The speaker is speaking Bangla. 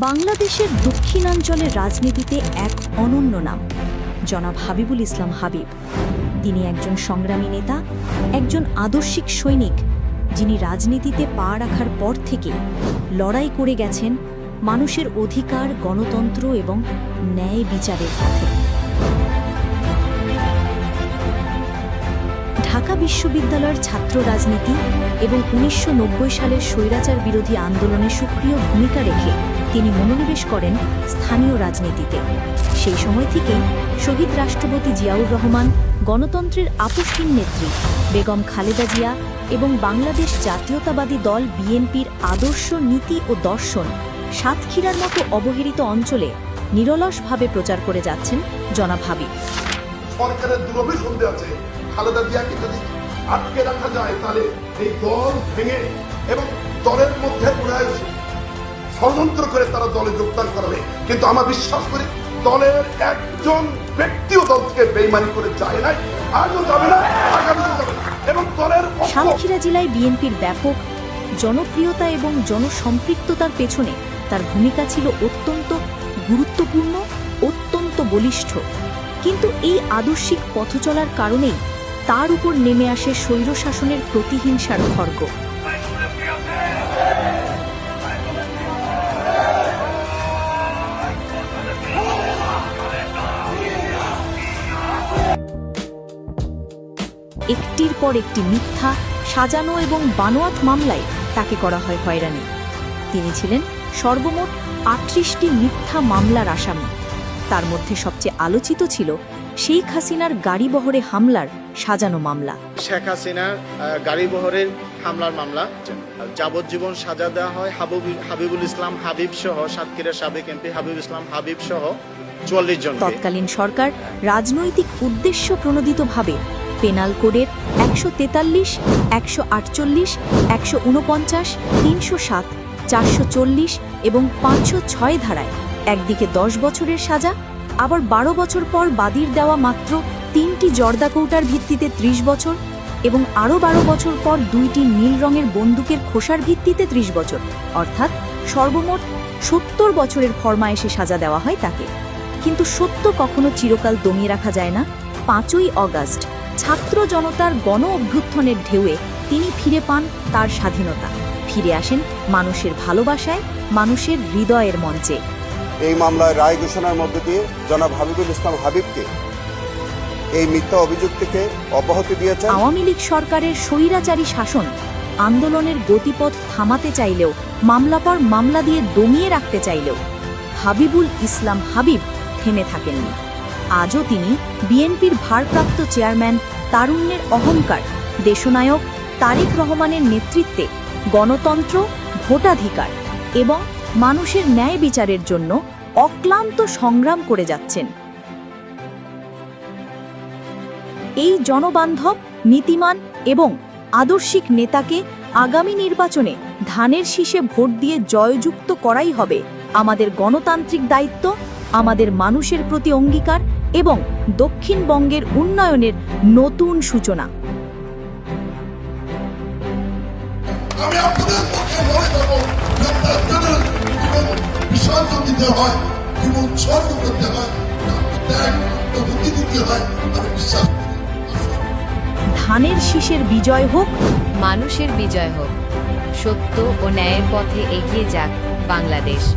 বাংলাদেশের দক্ষিণাঞ্চলের রাজনীতিতে এক অনন্য নাম, জনাব হাবিবুল ইসলাম হাবিব। তিনি একজন সংগ্রামী নেতা, একজন আদর্শিক সৈনিক, যিনি রাজনীতিতে পা রাখার পর থেকে লড়াই করে গেছেন মানুষের অধিকার, গণতন্ত্র এবং ন্যায় বিচারের পথে। ঢাকা বিশ্ববিদ্যালয়ের ছাত্র রাজনীতি এবং উনিশশো নব্বই সালের স্বৈরাচার বিরোধী আন্দোলনে সক্রিয় ভূমিকা রেখে তিনি মনোনিবেশ করেন স্থানীয় রাজনীতিতে। সেই সময় থেকেই শহীদ রাষ্ট্রপতি জিয়াউর রহমান, গণতন্ত্রের আপসহীন নেত্রী বেগম খালেদা জিয়া এবং বাংলাদেশ জাতীয়তাবাদী দল বিএনপির আদর্শ নীতি ও দর্শন সাতক্ষীরার মতো অবহেলিত অঞ্চলে নিরলসভাবে প্রচার করে যাচ্ছেন জনাব হাবিব। সরকারের আছে। খালেদা জিয়াকে যদি আটকে রাখা যায়, তাহলে এই দল ভেঙে এবং দলের মধ্যে পুরায় ষড়যন্ত্র করে তারা দলে যোগদান করাবে কিন্তু আমার বিশ্বাস করি, দলের একজন ব্যক্তিও দল থেকে বেইমানি করে যায় নাই, আজও যাবে না না। এবং দলের সাতক্ষীরা জেলায় বিএনপির ব্যাপক জনপ্রিয়তা এবং জনসম্পৃক্ততার পেছনে তার ভূমিকা ছিল অত্যন্ত গুরুত্বপূর্ণ, অত্যন্ত বলিষ্ঠ কিন্তু এই আদর্শিক পথ চলার কারণেই তার উপর নেমে আসে স্বৈরশাসনের প্রতিহিংসার খর্গ একটির পর একটি মিথ্যা সাজানো এবং বানোয়াত মামলায় তাকে করা হয় হয়রানি। তিনি ছিলেন সর্বমোট আটত্রিশটি মিথ্যা মামলার আসামি। তার মধ্যে সবচেয়ে আলোচিত ছিল শেখ হাসিনার গাড়িবহরে হামলার সাজানো মামলা। শেখ হাসিনার আহ, গাড়ি বহরের হামলার মামলা। যাবজ্জীবন সাজা দেওয়া হয় হাবিব হাবিবুল ইসলাম হাবিব সহ সাতক্ষীরা সাবেক এমপি হাবিব ইসলাম হাবিব সহ চুয়াল্লিশ জন তৎকালীন সরকার রাজনৈতিক উদ্দেশ্য প্রণোদিতভাবে পেনাল কোডের একশো তেতাল্লিশ একশো আটচল্লিশ একশো উনপঞ্চাশ তিনশো সাত চারশো চল্লিশ এবং পাঁচশো ছয় ধারায় একদিকে দশ বছরের সাজা আবার বারো বছর পর বাদির দেওয়া মাত্র তিনটি জর্দা কৌটার ভিত্তিতে ত্রিশ বছর এবং আরও বারো বছর পর দুইটি নীল রঙের বন্দুকের খোসার ভিত্তিতে ত্রিশ বছর। অর্থাৎ সর্বমোট সত্তর বছরের ফরমায়েশে সাজা দেওয়া হয় তাকে। কিন্তু সত্য কখনো চিরকাল দমিয়ে রাখা যায় না। পাঁচই অগাস্ট, ছাত্র জনতার গণ অভ্যুত্থানের ঢেউয়ে তিনি ফিরে পান তার স্বাধীনতা। ফিরে আসেন মানুষের ভালোবাসায়, মানুষের হৃদয়ের মঞ্চে। এই মামলায় রায় ঘোষণার মধ্য দিয়ে জনাব হাবিবুল ইসলাম হাবিবকে এই মিথ্যা অভিযোগ থেকে অব্যাহতি দিয়েছেন। আওয়ামী লীগ সরকারের স্বৈরাচারী শাসন আন্দোলনের গতিপথ থামাতে চাইলেও, মামলা পর মামলা দিয়ে দমিয়ে রাখতে চাইলেও, হাবিবুল ইসলাম হাবিব থেমে থাকেননি। আজও তিনি বিএনপির ভারপ্রাপ্ত চেয়ারম্যান তারুণ্যের অহংকার, দেশনায়ক তারেক রহমানের নেতৃত্বে গণতন্ত্র, ভোটাধিকার এবং মানুষের ন্যায় বিচারের জন্য অক্লান্ত সংগ্রাম করে যাচ্ছেন। এই জনবান্ধব, নীতিমান এবং আদর্শিক নেতাকে আগামী নির্বাচনে ধানের শীষে ভোট দিয়ে জয়যুক্ত করাই হবে আমাদের গণতান্ত্রিক দায়িত্ব, আমাদের মানুষের প্রতি অঙ্গীকার এবং দক্ষিণবঙ্গের উন্নয়নের নতুন সূচনা। হয় করতে হয় বুদ্ধি দিতে হয় আমি বিশ্বাস ধানের শীষের বিজয় হোক। মানুষের বিজয় হোক। সত্য ও ন্যায়ের পথে এগিয়ে যাক বাংলাদেশ।